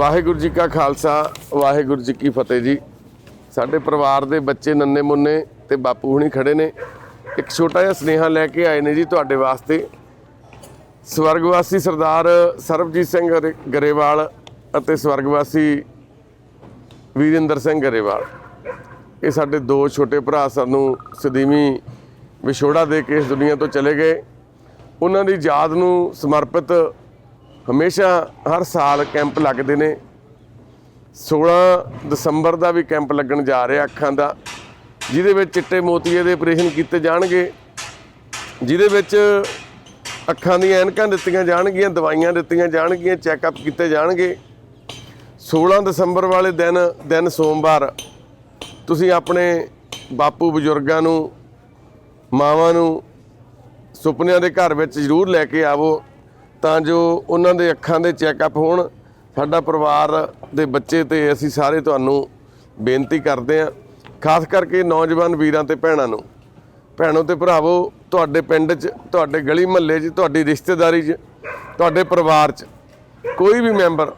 ਵਾਹਿਗੁਰੂ ਜੀ ਕਾ ਖਾਲਸਾ, ਵਾਹਿਗੁਰੂ ਜੀ ਕੀ ਫਤਿਹ ਜੀ। ਸਾਡੇ ਪਰਿਵਾਰ ਦੇ ਬੱਚੇ ਨੰਨੇ ਮੁੰਨੇ ਤੇ ਬਾਪੂ ਹੁਣੀ ਖੜੇ ਨੇ। ਇੱਕ ਛੋਟਾ ਜਿਹਾ ਸਨੇਹਾ ਲੈ ਕੇ ਆਏ ਨੇ ਜੀ ਤੁਹਾਡੇ ਵਾਸਤੇ। ਸਵਰਗਵਾਸੀ ਸਰਦਾਰ ਸਰਬਜੀਤ ਸਿੰਘ ਗਰੇ- ਗਰੇਵਾਲ ਅਤੇ ਸਵਰਗਵਾਸੀ ਵੀਰਿੰਦਰ ਸਿੰਘ ਗਰੇਵਾਲ। ਇਹ ਸਾਡੇ ਦੋ ਛੋਟੇ ਭਰਾ ਸਾਨੂੰ ਸਦੀਵੀਂ ਵਿਛੋੜਾ ਦੇ ਕੇ ਇਸ ਦੁਨੀਆ ਤੋਂ ਚਲੇ ਗਏ। ਉਹਨਾਂ ਦੀ ਯਾਦ ਨੂੰ ਸਮਰਪਿਤ ਹਮੇਸ਼ਾ ਹਰ ਸਾਲ ਕੈਂਪ ਲੱਗਦੇ ਨੇ। 16 ਦਸੰਬਰ ਦਾ ਵੀ ਕੈਂਪ ਲੱਗਣ ਜਾ ਰਿਹਾ ਅੱਖਾਂ ਦਾ, ਜਿਹਦੇ ਵਿੱਚ ਚਿੱਟੇ ਮੋਤੀਏ ਦੇ ਆਪਰੇਸ਼ਨ ਕੀਤੇ ਜਾਣਗੇ। ਜਿਹਦੇ ਵਿੱਚ ਅੱਖਾਂ ਦੀਆਂ ਐਨਕਾਂ ਦਿੱਤੀਆਂ ਜਾਣਗੀਆਂ, ਦਵਾਈਆਂ ਦਿੱਤੀਆਂ ਜਾਣਗੀਆਂ ਚੈੱਕਅਪ ਕੀਤੇ ਜਾਣਗੇ। 16 ਦਸੰਬਰ ਵਾਲੇ ਦਿਨ ਦਿਨ ਸੋਮਵਾਰ, ਤੁਸੀਂ ਆਪਣੇ ਬਾਪੂ ਬਜ਼ੁਰਗਾਂ ਨੂੰ, ਮਾਵਾਂ ਨੂੰ ਸੁਪਨਿਆਂ ਦੇ ਘਰ ਵਿੱਚ ਜ਼ਰੂਰ ਲੈ ਕੇ ਆਵੋ। ਤਾਂ ਜੋ ਉਹਨਾਂ ਦੇ ਅੱਖਾਂ ਦੇ ਚੈੱਕਅਪ ਹੋਣ, ਸਾਡਾ ਪਰਿਵਾਰ ਦੇ ਬੱਚੇ ਤੇ ਅਸੀਂ ਸਾਰੇ ਤੁਹਾਨੂੰ ਬੇਨਤੀ ਕਰਦੇ ਹਾਂ, ਖਾਸ ਕਰਕੇ ਨੌਜਵਾਨ ਵੀਰਾਂ ਤੇ ਭੈਣਾਂ ਨੂੰ। ਭੈਣੋ ਤੇ ਭਰਾਵੋ, ਤੁਹਾਡੇ ਪਿੰਡ 'ਚ, ਤੁਹਾਡੇ ਗਲੀ ਮਹੱਲੇ 'ਚ, ਤੁਹਾਡੀ ਰਿਸ਼ਤੇਦਾਰੀ 'ਚ, ਤੁਹਾਡੇ ਪਰਿਵਾਰ 'ਚ ਕੋਈ ਵੀ ਮੈਂਬਰ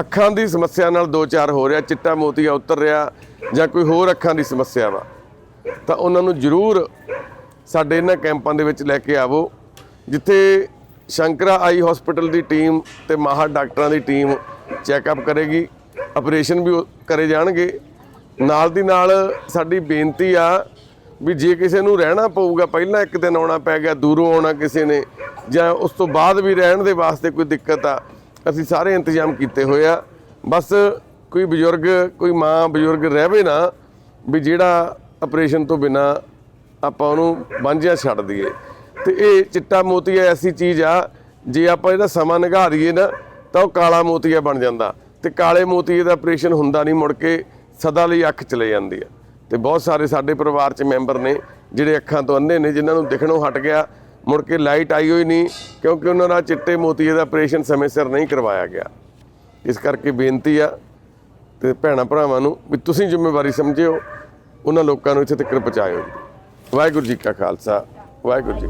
ਅੱਖਾਂ ਦੀ ਸਮੱਸਿਆ ਨਾਲ ਦੋ ਚਾਰ ਹੋ ਰਿਹਾ, ਚਿੱਟਾ ਮੋਤੀਆ ਉਤਰ ਰਿਹਾ ਜਾਂ ਕੋਈ ਹੋਰ ਅੱਖਾਂ ਦੀ ਸਮੱਸਿਆ ਵਾ, ਤਾਂ ਉਹਨਾਂ ਨੂੰ ਜ਼ਰੂਰ ਸਾਡੇ ਇਹਨਾਂ ਕੈਂਪਾਂ ਦੇ ਵਿੱਚ ਲੈ ਕੇ ਆਵੋ, ਜਿੱਥੇ ਸ਼ੰਕਰਾ ਆਈ ਹਸਪੀਟਲ ਦੀ ਟੀਮ ਤੇ ਮਾਹਰ ਡਾਕਟਰਾਂ ਦੀ ਟੀਮ ਚੈੱਕਅਪ ਕਰੇਗੀ। ਆਪਰੇਸ਼ਨ ਵੀ ਉਹ ਕਰੇ ਜਾਣਗੇ। ਨਾਲ ਦੀ ਨਾਲ ਸਾਡੀ ਬੇਨਤੀ ਆ ਵੀ ਜੇ ਕਿਸੇ ਨੂੰ ਰਹਿਣਾ ਪਊਗਾ, ਪਹਿਲਾਂ ਇੱਕ ਦਿਨ ਆਉਣਾ ਪੈ ਗਿਆ, ਦੂਰੋਂ ਆਉਣਾ ਕਿਸੇ ਨੇ, ਜਾਂ ਉਸ ਤੋਂ ਬਾਅਦ ਵੀ ਰਹਿਣ ਦੇ ਵਾਸਤੇ ਕੋਈ ਦਿੱਕਤ ਆ, ਅਸੀਂ ਸਾਰੇ ਇੰਤਜ਼ਾਮ ਕੀਤੇ ਹੋਏ ਆ। ਬਸ ਕੋਈ ਬਜ਼ੁਰਗ, ਕੋਈ ਮਾਂ ਬਜ਼ੁਰਗ ਰਹਿਵੇ ਨਾ, ਵੀ ਜਿਹੜਾ ਆਪਰੇਸ਼ਨ ਤੋਂ ਬਿਨਾ ਆਪਾਂ ਉਹਨੂੰ ਵਾਂਝਿਆ ਛੱਡ ਦਈਏ। ਤੇ ਇਹ ਚਿੱਟਾ ਮੋਤੀਆ ਐਸੀ ਚੀਜ਼ ਆ, ਜੇ ਆਪਾਂ ਇਹਦਾ ਸਮਾਂ ਨਿਗਾਹ ਦਈਏ ਨਾ, ਤਾਂ ਉਹ ਕਾਲਾ ਮੋਤੀਆ ਬਣ ਜਾਂਦਾ। ਤੇ ਕਾਲੇ ਮੋਤੀਏ ਦਾ ਆਪਰੇਸ਼ਨ ਹੁੰਦਾ ਨਹੀਂ, ਮੁੜ ਕੇ ਸਦਾ ਲਈ ਅੱਖ ਚਲੇ ਜਾਂਦੀ ਆ। ਤੇ ਬਹੁਤ ਸਾਰੇ ਸਾਡੇ ਪਰਿਵਾਰ 'ਚ ਮੈਂਬਰ ਨੇ, ਜਿਹੜੇ ਅੱਖਾਂ ਤੋਂ ਅੰਨੇ ਨੇ, ਜਿਨ੍ਹਾਂ ਨੂੰ ਦਿਖਣੋਂ ਹਟ ਗਿਆ, ਮੁੜ ਕੇ ਲਾਈਟ ਆਈ ਹੋਈ ਨਹੀਂ, ਕਿਉਂਕਿ ਉਹਨਾਂ ਦਾ ਚਿੱਟੇ ਮੋਤੀਏ ਦਾ ਆਪਰੇਸ਼ਨ ਸਮੇਂ ਸਿਰ ਨਹੀਂ ਕਰਵਾਇਆ ਗਿਆ। ਇਸ ਕਰਕੇ ਬੇਨਤੀ ਆ ਤੇ ਭੈਣਾਂ ਭਰਾਵਾਂ ਨੂੰ ਵੀ ਤੁਸੀਂ ਜ਼ਿੰਮੇਵਾਰੀ ਸਮਝਿਓ, ਉਹਨਾਂ ਲੋਕਾਂ ਨੂੰ ਇੱਥੇ ਤੱਕ ਪਹੁੰਚਾਇਓ ਵਾਹਿਗੁਰੂ ਜੀ ਕਾ ਖਾਲਸਾ, ਵਾਹਿਗੁਰੂ ਜੀ